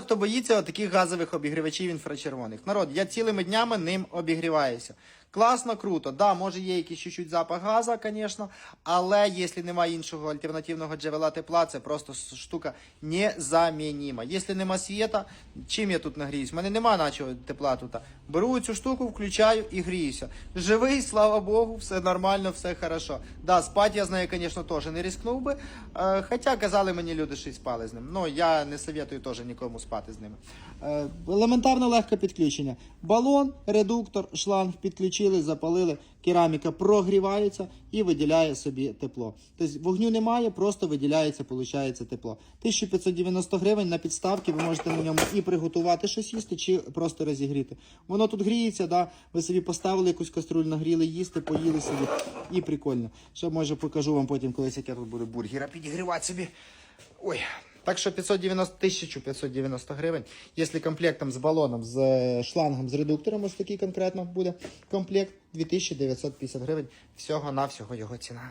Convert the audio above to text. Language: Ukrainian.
Хто боїться таких газових обігрівачів інфрачервоних. Народ, я цілими днями ним обігріваюся. Класно, круто. Да, може є якийсь чуть-чуть запах газа, звісно, але якщо немає іншого альтернативного джерела тепла, це просто штука незамінима. Якщо нема світа, чим я тут нагріюсь? У мене нема начого тепла тут. Беру цю штуку, включаю і гріюся. Живий, слава Богу, все нормально, все хорошо. Да, спати я з нею, звісно, теж не рискнув би. Е, хоча казали мені люди, що й спали з ним. Ну, я не советую теж нікому спати з ними. Е, елементарно легке підключення. Балон, редуктор, шланг підключили, запалили, кераміка прогрівається і виділяє собі тепло. Тобто вогню немає, просто виділяється, виходить тепло. 1590 гривень на підставки ви можете на ньому і приготувати щось їсти, чи просто розігріти. Воно тут гріється, да? ви собі поставили якусь каструлю, нагріли їсти, поїли собі. І прикольно. Ще може покажу вам потім, колись як я тут буду бургера підігрівати собі. Ой. Так що 590 1590 гривень. Якщо комплектом з балоном, з е, шлангом, з редуктором, ось такий конкретно буде комплект 2950 гривень. Всього на всього його ціна.